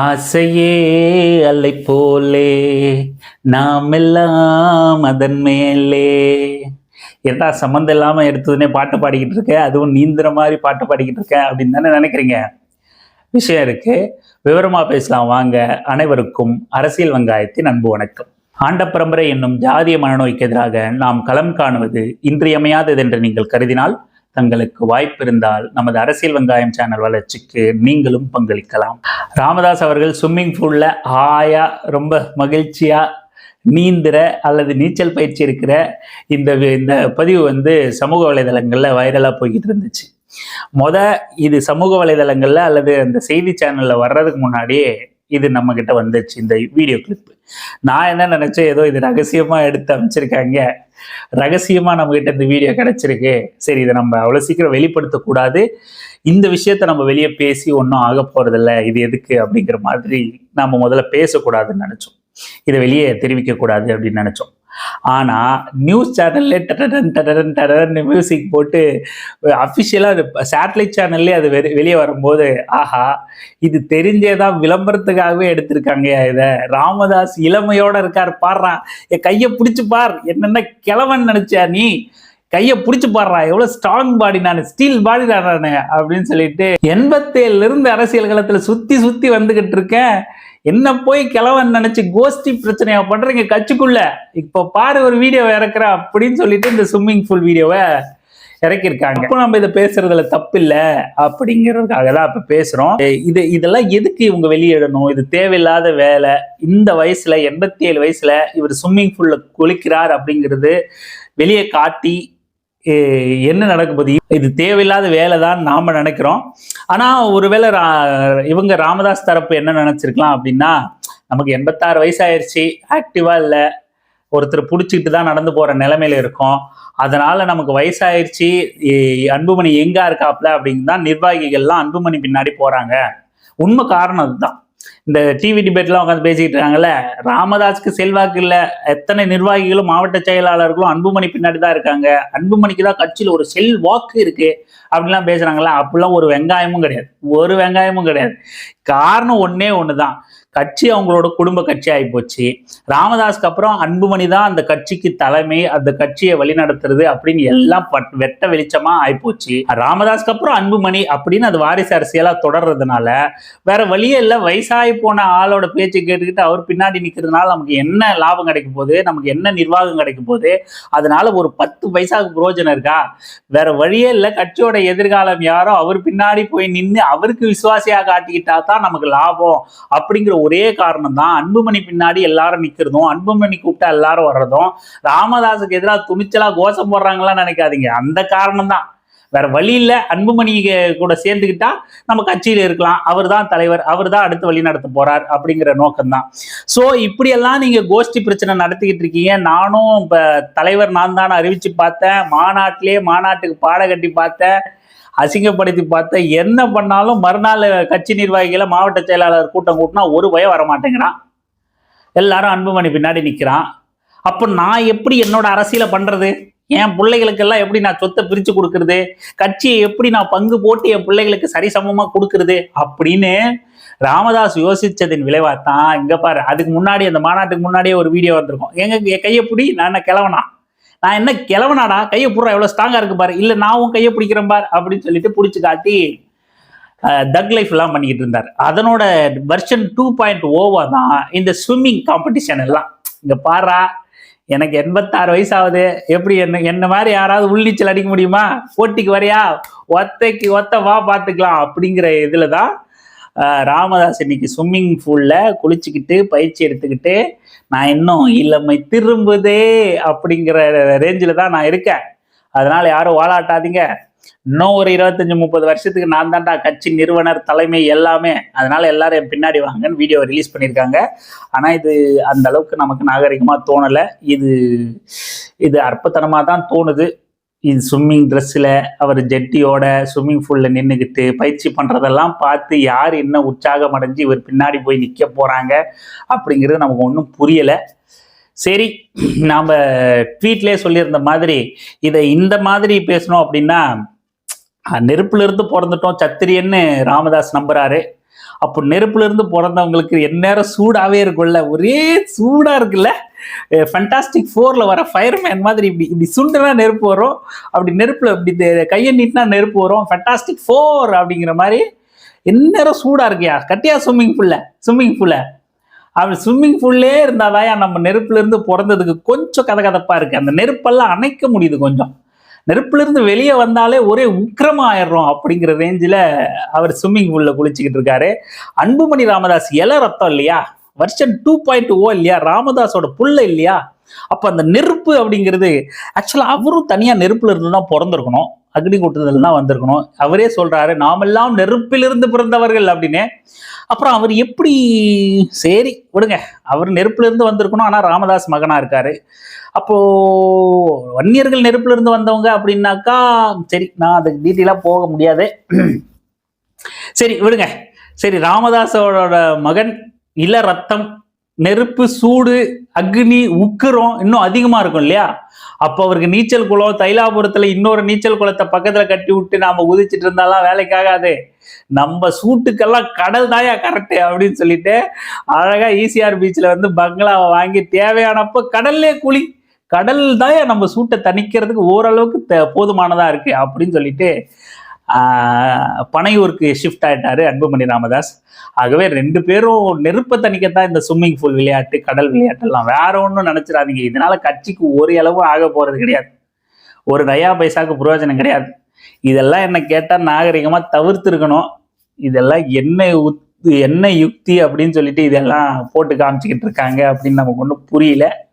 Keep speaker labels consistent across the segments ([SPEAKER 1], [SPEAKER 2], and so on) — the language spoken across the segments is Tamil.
[SPEAKER 1] ஆசையே அல்லை போலே நாம் எல்லாம் அதன் மேலே. என்ன சம்மந்தம் இல்லாமல் எடுத்ததுனே பாட்டு பாடிக்கிட்டு இருக்கேன் அதுவும் நீந்துற மாதிரி பாட்டு பாடிக்கிட்டு இருக்கேன் அப்படின்னு தானே நினைக்கிறீங்க? விஷயம் இருக்கு. விவரமா பேசலாம். வாங்க. அனைவருக்கும் அரசியல் வெங்காயத்தின் அன்பு வணக்கம். ஆண்ட பரம்பரை என்னும் ஜாதிய மனநோய்க்கு எதிராக நாம் களம் காணுவது இன்றியமையாதது என்று நீங்கள் கருதினால் தங்களுக்கு வாய்ப்பு இருந்தால் நமது அரசியல் வெங்காயம் சேனல் வளர்ச்சிக்கு நீங்களும் பங்களிக்கலாம். ராமதாஸ் அவர்கள் ஸ்விம்மிங் பூலில் ஆயா ரொம்ப மகிழ்ச்சியாக நீந்துற அல்லது நீச்சல் பயிற்சி இருக்கிற இந்த வி- இந்த பதிவு வந்து சமூக வலைதளங்களில் வைரலாக போய்கிட்டு இருந்துச்சு. மொத இது சமூக வலைதளங்களில் அல்லது அந்த செய்தி சேனலில் வர்றதுக்கு முன்னாடியே இது நம்ம கிட்ட வந்துச்சு இந்த வீடியோ கிளிப் நான் என்ன நினச்சேன்? ஏதோ இது ரகசியமா எடுத்து அமைச்சிருக்காங்க. ரகசியமா நம்ம கிட்ட இந்த வீடியோ கிடைச்சிருக்கு. சரி இதை நம்ம அவ்வளவு சீக்கிரம் வெளிப்படுத்தக்கூடாது. இந்த விஷயத்த நம்ம வெளியே பேசி ஒன்றும் ஆக போறதில்ல. இது எதுக்கு அப்படிங்கிற மாதிரி நம்ம முதல்ல பேசக்கூடாதுன்னு நினைச்சோம். இதை வெளியே தெரிவிக்க கூடாது அப்படின்னு நினைச்சோம். ஆனா நியூஸ் சேனல்ல டடன் டடன் டடன் மியூசிக் போட்டு அஃபிஷியலாக அது சேட்டலைட் சேனல்லே அது வெ- வெளியே வரும்போது ஆஹா இது தெரிஞ்சேதான் விளம்பரத்துக்காகவே எடுத்திருக்காங்க இதை. ராமதாஸ் இளமையோட இருக்கார் பாடுறா. என் கையை பிடிச்சி பார். என்னென்ன கிழவன் நினைச்சா நீ? கையை பிடிச்சு பாடுறா. எவ்வளோ ஸ்ட்ராங் பாடி நான் ஸ்டீல் பாடி நான் அப்படின்னு சொல்லிட்டு எண்பத்தேழுல இருந்து அரசியல் களத்துல சுத்தி சுத்தி வந்துகிட்டு இருக்கேன். என்ன போய் கிழவன் நினைச்சு கோஷ்டி பிரச்சனையா பண்றீங்க கட்சிக்குள்ள? இப்ப பாரு ஒரு வீடியோ இறக்குற அப்படின்னு சொல்லிட்டு இந்த ஸ்விம்மிங் பூல் வீடியோவை இறக்கியிருக்காங்க. இப்போ நம்ம இதை பேசுறதுல தப்பு இல்லை அப்படிங்கிறதுக்காக தான் இப்போ பேசுறோம். இது இதெல்லாம் எதுக்கு இவங்க வெளியிடணும்? இது தேவையில்லாத வேலை. இந்த வயசுல எண்பத்தி ஏழு வயசுல இவர் ஸ்விம்மிங் பூல்ல குளிக்கிறார் அப்படிங்கிறது வெளியே காட்டி என்ன நடக்குது இது தேவையில்லாத வேலை தான் நாம் நினைக்கிறோம். ஆனால் ஒருவேளை ரா- இவங்க ராமதாஸ் தரப்பு என்ன நினச்சிருக்கலாம் அப்படின்னா நமக்கு எண்பத்தாறு வயசாயிருச்சு ஆக்டிவா இல்லை. ஒருத்தர் பிடிச்சிக்கிட்டு தான் நடந்து போகிற நிலமையில இருக்கோம். அதனால் நமக்கு வயசாயிருச்சு அன்புமணி எங்கே இருக்காப்ல அப்படின்னு தான் நிர்வாகிகள்லாம் அன்புமணி பின்னாடி போறாங்க. உண்மை காரணம் அதுதான். இந்த டிவி டிபேட்லாம் உட்காந்து பேசிக்கிட்டு இருக்காங்கல்ல ராமதாஸ்க்கு செல்வாக்கு இல்ல. எத்தனை நிர்வாகிகளும் மாவட்ட செயலாளர்களும் அன்புமணி பின்னாடி தான் இருக்காங்க. அன்புமணிக்கு தான் கட்சியில் ஒரு செல்வாக்கு இருக்கு அப்படிலாம் பேசுறாங்கல்ல அப்படிலாம் ஒரு வெங்காயமும் கிடையாது. ஒரு வெங்காயமும் கிடையாது. காரணம் ஒண்ணே ஒண்ணுதான். கட்சி அவங்களோட குடும்ப கட்சி ஆகிப்போச்சு ராமதாஸ்க்கு அப்புறம் அன்புமணி தான் அந்த கட்சிக்கு தலைமை அந்த கட்சியை வழிநடத்துறது அப்படின்னு எல்லாம் வெட்ட வெளிச்சமா ஆயிப்போச்சு ராமதாஸ்க்கு அப்புறம் அன்புமணி அப்படின்னு அது வாரிசு அரசியலா தொடர்றதுனால வேற வழியே இல்லை. வயசாகி போன ஆளோட பேச்சு கேட்டுக்கிட்டு அவர் பின்னாடி நிக்கிறதுனால நமக்கு என்ன லாபம் கிடைக்க போகுது? நமக்கு என்ன நிர்வாகம் கிடைக்க போகுது? அதனால ஒரு பத்து பைசாவுக்கு பிரயோஜனம் இருக்கா? வேற வழியே இல்லை. கட்சியோட எதிர்காலம் யாரோ அவர் பின்னாடி போய் நின்று அவருக்கு விசுவாசியா காட்டிக்கிட்டா தான் நமக்கு லாபம் அப்படிங்கிற ஒரே காரணம் தான் அன்புமணி பின்னாடி எல்லாரும் நிற்கிறதும் அன்புமணி கூப்பிட்டா எல்லாரும் வர்றதும் ராமதாஸுக்கு எதிராக துணிச்சலாக கோஷம் போடுறாங்களாம் நினைக்காதீங்க. அந்த காரணம் தான் வேற வழி இல்லை. அன்புமணி கூட சேர்ந்துக்கிட்டா நம்ம கட்சியில் இருக்கலாம். அவர் தான் தலைவர் அவர் தான் அடுத்து வழி நடத்த போறார் அப்படிங்கிற நோக்கம் தான் ஸோ இப்படியெல்லாம் நீங்க கோஷ்டி பிரச்சனை நடத்திக்கிட்டு இருக்கீங்க. நானும் இப்போ தலைவர் நான் தான் அறிவிச்சு பார்த்தேன். மாநாட்டிலே மாநாட்டுக்கு பாட கட்டி பார்த்தேன். அசிங்கப்படுத்தி பார்த்தா என்ன பண்ணாலும் மறுநாள் கட்சி நிர்வாகிகளை மாவட்ட செயலாளர் கூட்டம் கூட்டினா ஒரு பயம் வர மாட்டேங்கிறான் எல்லாரும் அன்புமணி பின்னாடி நிற்கிறான் அப்போ நான் எப்படி என்னோட அரசியலை பண்ணுறது என் பிள்ளைகளுக்கெல்லாம் எப்படி நான் சொத்தை பிரித்து கொடுக்கறது? கட்சியை எப்படி நான் பங்கு போட்டு என் பிள்ளைகளுக்கு சரிசமமாக கொடுக்கறது? அப்படின்னு ராமதாஸ் யோசித்ததின் விளைவாக தான் இங்கே பாரு அதுக்கு முன்னாடி அந்த மாநாட்டுக்கு முன்னாடியே ஒரு வீடியோ வந்திருக்கும். எங்க என் கையை பிடி நான் என்ன கிளவனா நான் என்ன கிளவனாடா கையை புடுறா எவ்வளோ ஸ்ட்ராங்காக இருக்கு பாரு. இல்லை நான் உன் கையை பிடிக்கிறேன் பார் அப்படின்னு சொல்லிட்டு பிடிச்சி காட்டி தக் லைஃப் எல்லாம் பண்ணிக்கிட்டு இருந்தார். அதனோட வெர்ஷன் டூ பாயிண்ட் ஓவா தான் இந்த ஸ்விம்மிங் காம்படிஷன் எல்லாம். இங்கே பாரா எனக்கு எண்பத்தாறு வயசாகுது. எப்படி என்ன என்ன மாதிரி யாராவது உள்ளீச்சல் அடிக்க முடியுமா? போட்டிக்கு வரையா? ஒத்தைக்கு ஒத்த வா பார்த்துக்கலாம் அப்படிங்கிற இதில் தான் ராமதாஸ் இன்னைக்கு ஸ்விம்மிங் பூலில் குளிச்சுக்கிட்டு பயிற்சி எடுத்துக்கிட்டு நான் இன்னும் இளமை திரும்புதே அப்படிங்கிற ரேஞ்சில் தான் நான் இருக்கேன். அதனால் யாரும் வாழாட்டாதீங்க இன்னும் ஒரு இருபத்தஞ்சி முப்பது வருஷத்துக்கு நான் தான்டா கட்சி நிறுவனர் தலைமை எல்லாமே. அதனால எல்லாரும் என் பின்னாடி வாங்கன்னு வீடியோ ரிலீஸ் பண்ணியிருக்காங்க. ஆனால் இது அந்த அளவுக்கு நமக்கு நாகரிகமாக தோணலை. இது இது அற்பத்தனமாக தான் தோணுது. இது ஸ்விம்மிங் ட்ரெஸ்ஸில் அவர் ஜெட்டியோட ஸ்விம்மிங் ஃபூலில் நின்றுக்கிட்டு பயிற்சி பண்ணுறதெல்லாம் பார்த்து யார் என்ன உற்சாகம் அடைஞ்சு இவர் பின்னாடி போய் நிற்க போகிறாங்க அப்படிங்கிறது நமக்கு ஒன்றும் புரியலை. சரி நாம் ட்வீட்லேயே சொல்லியிருந்த மாதிரி இதை இந்த மாதிரி பேசணும் அப்படின்னா அஹ், இருந்து பிறந்துட்டோம் சத்திரியன்னு ராமதாஸ் நம்புறாரு. அப்போ நெருப்புல இருந்து பிறந்தவங்களுக்கு எந்நேரம் சூடாவே இருக்கும்ல. ஒரே சூடா இருக்குல்ல. ஃபண்டாஸ்டிக் ஃபோரில் வர ஃபயர்மேன் மாதிரி இப்படி இப்படி சுண்டுனா நெருப்பு வரும். அப்படி நெருப்பில் இப்படி கையை நீட்டினா நெருப்பு வரும். ஃபண்டாஸ்டிக் ஃபோர் அப்படிங்கிற மாதிரி எந்நேரம் சூடாக இருக்கியா? கட்டியா ஸ்விம்மிங் பூல்ல ஸ்விம்மிங் பூல்ல அப்படி ஸ்விம்மிங் பூல்லே இருந்தாதாயா நம்ம நெருப்புலேருந்து பிறந்ததுக்கு கொஞ்சம் கதகதப்பாக இருக்குது அந்த நெருப்பெல்லாம் அணைக்க முடியுது கொஞ்சம். நெருப்புலேருந்து வெளியே வந்தாலே ஒரே உக்கிரமா ஆயிடுறோம் அப்படிங்கிற ரேஞ்சில் அவர் ஸ்விம்மிங் பூலில் குளிச்சுக்கிட்டு இருக்காரு. அன்புமணி ராமதாஸ் இல ரத்தம் இல்லையா? வருஷன் டூ பாயிண்ட் ஓ இல்லையா? ராமதாஸோட புள்ள இல்லையா? அப்போ அந்த நெருப்பு அப்படிங்கிறது ஆக்சுவலாக அவரும் தனியாக நெருப்புல இருந்து தான் பிறந்திருக்கணும். அக்னி கூட்டுதல் தான் வந்திருக்கணும். அவரே சொல்றாரு நாமெல்லாம் நெருப்பிலிருந்து பிறந்தவர்கள் அப்படின்னு. அப்புறம் அவர் எப்படி சரி விடுங்க. அவர் நெருப்பிலிருந்து வந்திருக்கணும் ஆனா ராமதாஸ் மகனா இருக்காரு. அப்போ வன்னியர்கள் நெருப்பிலிருந்து வந்தவங்க அப்படின்னாக்கா சரி நான் அதுக்கு டீட்டெயிலாக போக முடியாது. சரி விடுங்க. சரி ராமதாஸோட மகன் இள ரத்தம் நெருப்பு சூடு அக்னி உக்கிரம் இன்னும் அதிகமா இருக்கும் இல்லையா? அப்போ அவருக்கு நீச்சல் குளம் தைலாபுரத்துல இன்னொரு நீச்சல் குளத்தை பக்கத்துல கட்டி விட்டு நாம உதிச்சிட்டு இருந்தாலாம் வேலைக்காகாது நம்ம சூட்டுக்கெல்லாம் கடல் தாயா கரெக்டு அப்படின்னு சொல்லிட்டு அழகா ஈசிஆர் பீச்சில் வந்து பங்களாவை வாங்கி தேவையானப்போ கடல்லே குளி. கடல் தாயா நம்ம சூட்டை தணிக்கிறதுக்கு ஓரளவுக்கு போதுமானதாக இருக்குது அப்படின்னு சொல்லிட்டு பனையூருக்கு ஷிஃப்ட் ஆயிட்டாரு அன்புமணி ராமதாஸ். ஆகவே ரெண்டு பேரும் நெருப்பை தணிக்கத்தான் இந்த ஸ்விம்மிங் பூல் விளையாட்டு கடல் விளையாட்டெல்லாம். வேற ஒன்றும் நினச்சிடாதீங்க. இதனால கட்சிக்கு ஒரு அளவு ஆக போறது கிடையாது. ஒரு நயா பைசாக்கு பிரயோஜனம் கிடையாது. இதெல்லாம் என்ன கேட்டால் நாகரிகமாக தவிர்த்துருக்கணும். இதெல்லாம் என்ன உத் என்ன யுக்தி அப்படின்னு சொல்லிட்டு இதெல்லாம் போட்டு காமிச்சிக்கிட்டு இருக்காங்க அப்படின்னு நமக்கு ஒன்றும் புரியல.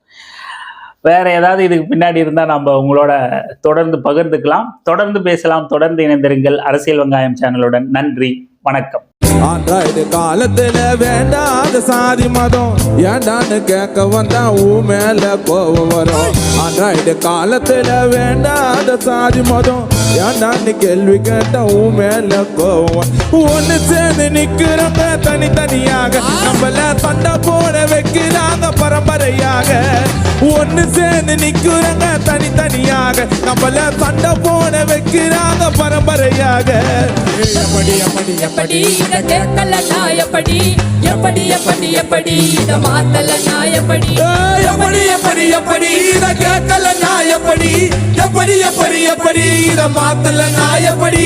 [SPEAKER 1] வேற ஏதாவது இதுக்கு பின்னாடி இருந்தா நம்ம உங்களோட தொடர்ந்து பகிர்ந்துக்கலாம். தொடர்ந்து பேசலாம். தொடர்ந்து இணைந்திருங்கள். அரசியல் வெங்காயம் சேனலுடன். நன்றி. வணக்கம்.
[SPEAKER 2] ஆண்ட்ராய்டு காலத்துல வேண்டாத சாதி மதம். ஏண்டான்னு கேட்க வந்தா ஊ மேல கோவம் வரும். ஆண்ட்ராய்டு காலத்துல வேண்டாத சாதி மதம். ஏண்டான்னு கேள்வி கேட்ட ஊ மேல கோவம் ஒன்னு சேர்ந்து நிக்கிறப்ப தனித்தனியாக நம்மள சண்டை போட வைக்க பரம்பரையாக. ஒண்ணு சேர்ந்து நிக்கிறங்க தனித்தனியாக. நம்மள சண்டை போட வைக்கிறாங்க பரம்பரையாக. எப்படி எப்படி
[SPEAKER 3] எப்படி இத கேட்கல எப்படி? எப்படி எப்படி எப்படி? இத மாத்தல நான் எப்படி?
[SPEAKER 2] எப்படி எப்படி எப்படி இத கேட்கல எப்படி? எப்படி எப்படி எப்படி? இத மாத்தல நான் எப்படி?